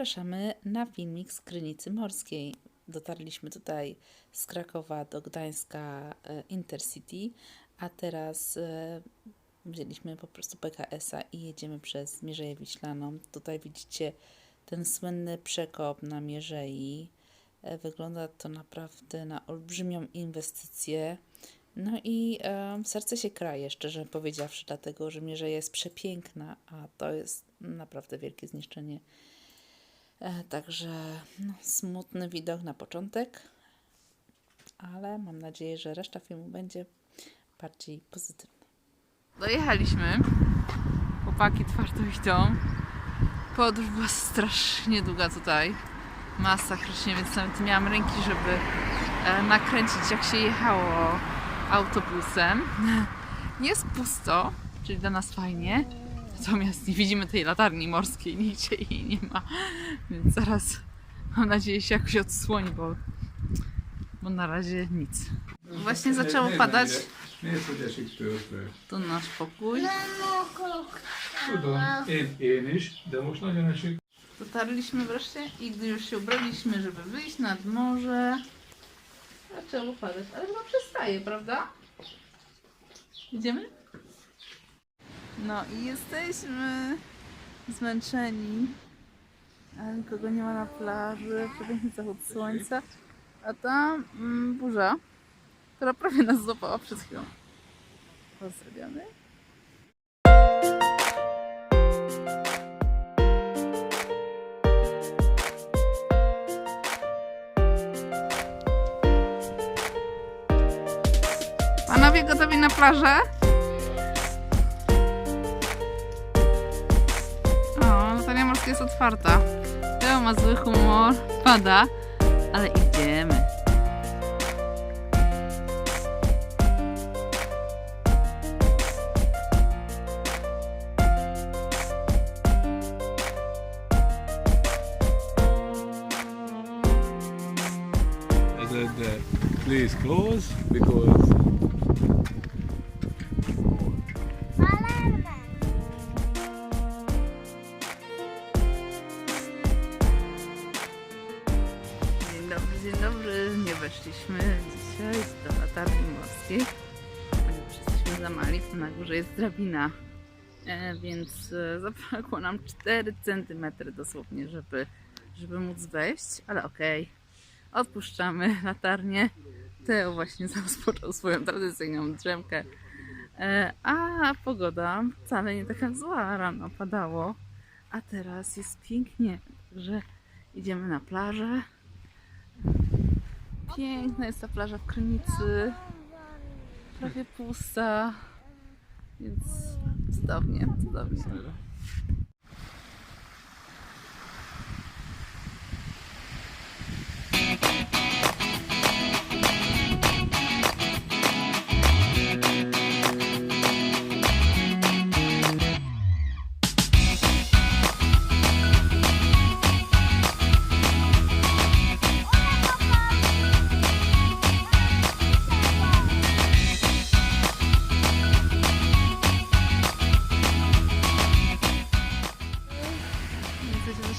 zapraszamy na filmik z Krynicy Morskiej. Dotarliśmy tutaj z Krakowa do Gdańska e, Intercity, a teraz e, wzięliśmy po prostu PKS-a i jedziemy przez Mierzeję Wiślaną. Tutaj widzicie ten słynny przekop na Mierzei. E, Wygląda to naprawdę na olbrzymią inwestycję. No i e, serce się kraje, szczerze powiedziawszy, dlatego że Mierzeja jest przepiękna, a to jest naprawdę wielkie zniszczenie. E, także no, smutny widok na początek, ale mam nadzieję, że reszta filmu będzie bardziej pozytywna. Dojechaliśmy. Chłopaki twardo idą. Podróż była strasznie długa tutaj. Masakrycznie, więc nawet miałam ręki, żeby e, nakręcić jak się jechało autobusem. Jest pusto, czyli dla nas fajnie. Natomiast nie widzimy tej latarni morskiej, nigdzie jej nie ma. Więc zaraz mam nadzieję się jakoś odsłoni, bo, bo na razie nic. Właśnie zaczęło padać. Tőle? Tu nasz pokój. Tudom, én, én is, de most nagyon esik. Dotarliśmy wreszcie i gdy już się ubraliśmy, żeby wyjść nad morze, zaczęło padać. Ale chyba przestaje, prawda? Idziemy? No i jesteśmy zmęczeni. Ale nikogo nie ma na plaży, przepiękny zachód słońca. A tam mm, burza, która prawie nas złapała przed chwilą. Pozdrawiamy. Panowie gotowi na plażę? Jest otwarta. Teo ma zły humor, pada, ale idziemy. Please close because weszliśmy dzisiaj do latarni morskiej, ponieważ jesteśmy za mali. Na górze jest drabina, e, więc e, zabrakło nam 4 cm dosłownie, żeby, żeby móc wejść, ale okej. Odpuszczamy latarnię. Teo właśnie rozpoczął swoją tradycyjną drzemkę. E, A pogoda wcale nie taka zła. Rano padało, a teraz jest pięknie. Także idziemy na plażę. Piękna jest ta plaża w Krynicy. Prawie pusta. Więc cudownie, cudownie.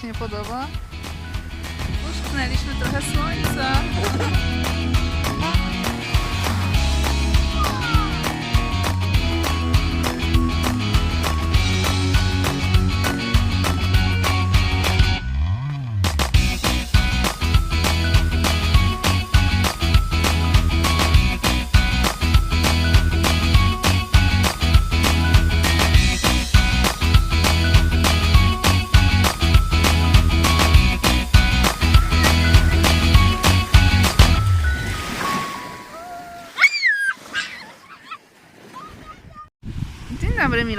Coś nie podoba? Uszknęliśmy trochę słońca.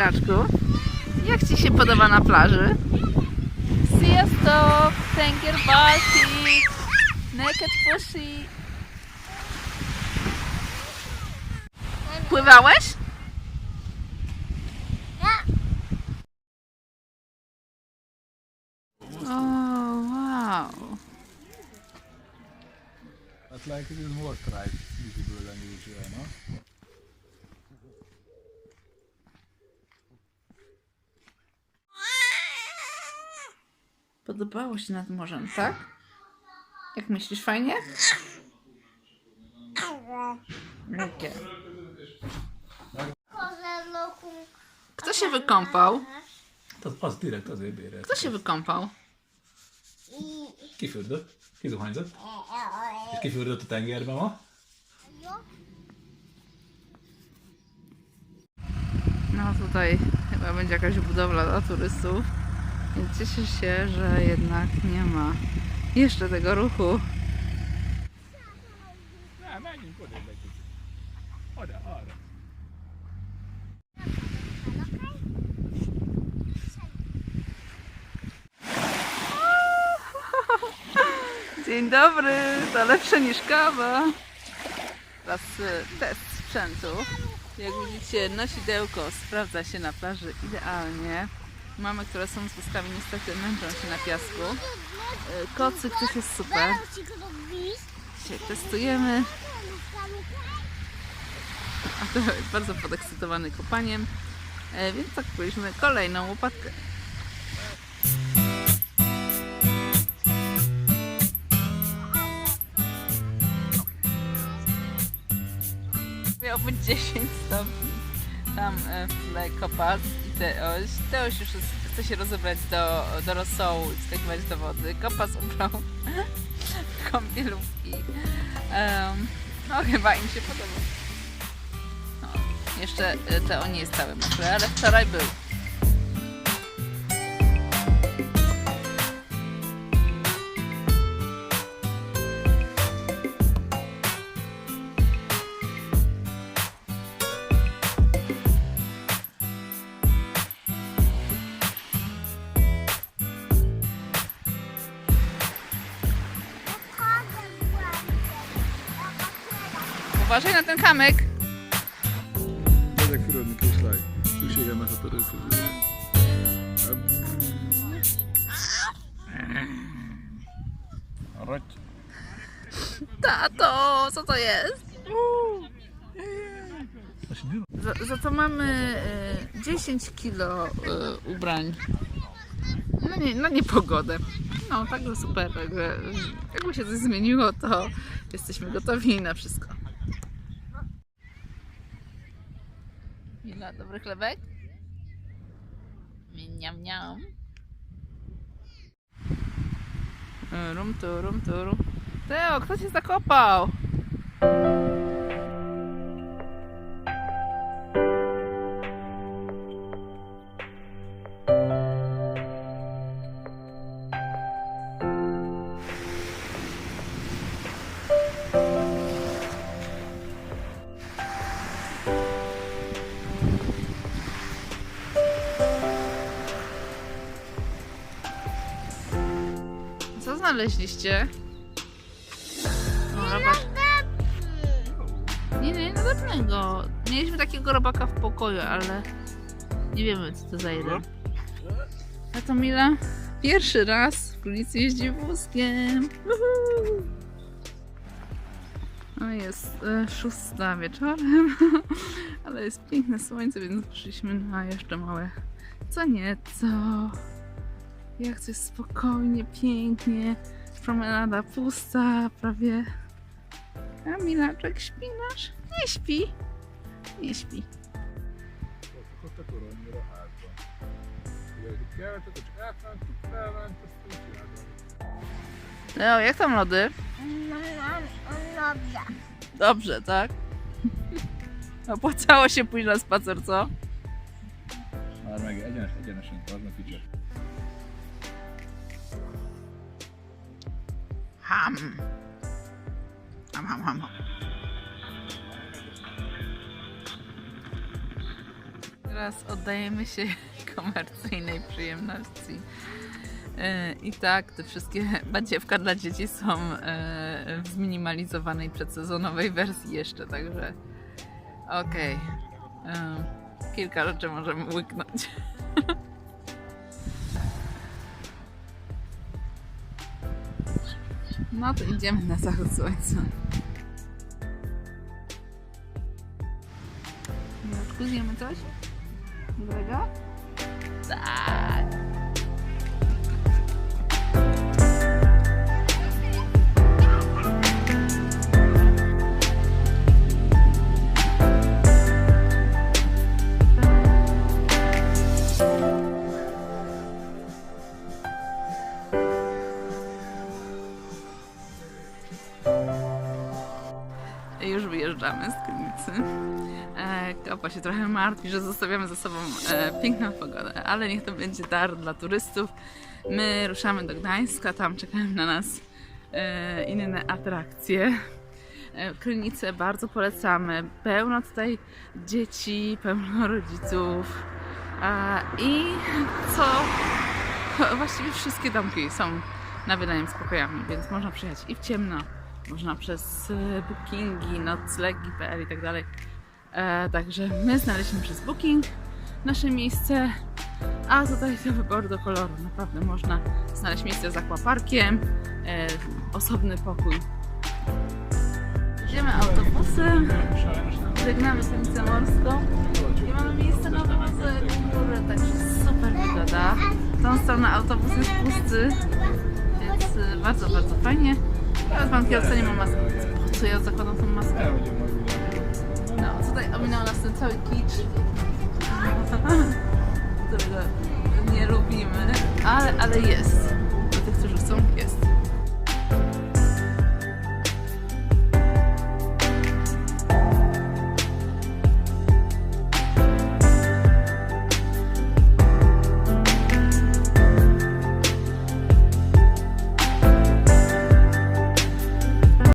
Milaczku. Jak Ci się podoba na plaży? Sziasztok! Tengerbalti! Naked Pushy! Pływałeś? O, wow. But like it is more visible than usual, no? Podobało się nad morzem, tak? Jak myślisz, fajnie? Jakie? Kto się wykąpał? Az, az direkt azért bérelt. Kto się wykąpał? Kifürdött, kizuhanyzott, és kifürdött a tengerbe ma. No tutaj chyba będzie jakaś budowla dla turystów. Więc cieszę się, że jednak nie ma jeszcze tego ruchu. Dzień dobry, to lepsze niż kawa. Teraz y, test sprzętu. Jak widzicie, nosidełko sprawdza się na plaży idealnie. Mamy, które są z wózkami, niestety męczą się na piasku. Y, Kocyk też jest super. Dzisiaj testujemy. A to jest bardzo podekscytowany kopaniem. E, Więc tak kupiliśmy kolejną łopatkę. Miał być 10 stopni. Tam e, w tle kopas i Teoś. Teoś już chce się rozebrać do, do rosołu skakiwać do wody. Kopas ubrał kąpielówki. Um, no chyba im się podoba. No, jeszcze e, Teo nie jest cały mokry, ale wczoraj był. Uważaj na ten kamyk. Ezek fürödni kislány. Szükségem lesz a törőfözőre. Arragy. Tato, co to jest? Za, za to mamy e, 10 kilo e, ubrań. No nie, na niepogodę. No, także super. Także, jakby się coś zmieniło, to jesteśmy gotowi na wszystko. Mila, dobry chlebek? Miam, miam. E, Rum tu, rum tu, rum. Teo, kto cię zakopał? Znaleźliście? No, robak. Nie, nie, następnego. Mieliśmy takiego robaka w pokoju, ale nie wiemy co to za jeden. A to Mila pierwszy raz w Królicy jeździ wózkiem. No jest e, szósta wieczorem, ale jest piękne słońce, więc przyszliśmy na jeszcze małe co nieco. Jak coś spokojnie, pięknie. Promenada pusta, prawie. A Milaczek, śpi nasz? Nie śpi. Nie śpi. No, jak tam lody? Dobrze. Dobrze, tak? Opłacało się pójść na spacer, co? Már meg egyenes, egyenesen tartna kicsit. Ham. Ham, ham, ham. Teraz oddajemy się komercyjnej przyjemności. E, I tak, te wszystkie badziewka dla dzieci są e, w zminimalizowanej przedsezonowej wersji jeszcze, także okej. E, Kilka rzeczy możemy łyknąć. No to idziemy na zachód słońca. Miłoczku, zjemy coś? Dobrego? Tak. Wyjeżdżamy z Krynicy. E, Kapa się trochę martwi, że zostawiamy za sobą e, piękną pogodę, ale niech to będzie dar dla turystów. My ruszamy do Gdańska, tam czekają na nas e, inne atrakcje. Krynicę bardzo polecamy. Pełno tutaj dzieci, pełno rodziców. I co? Właściwie wszystkie domki są na wynajem z pokojami, więc można przyjechać i w ciemno, można przez e, bookingi, noclegi.pl i tak dalej. E, Także my znaleźliśmy przez booking nasze miejsce, a tutaj do wyboru do koloru. Naprawdę można znaleźć miejsce z aquaparkiem, e, osobny pokój. Idziemy autobusem, żegnamy Krynicę Morską i mamy miejsce na góry, także super wygoda. Tą stronę autobus jest pusty, więc bardzo, bardzo fajnie. Teraz pan kierowca nie ma maski. Po co ja zakładam tą maskę? No, tutaj ominął nas ten cały kicz, którego nie lubimy, ale, ale jest.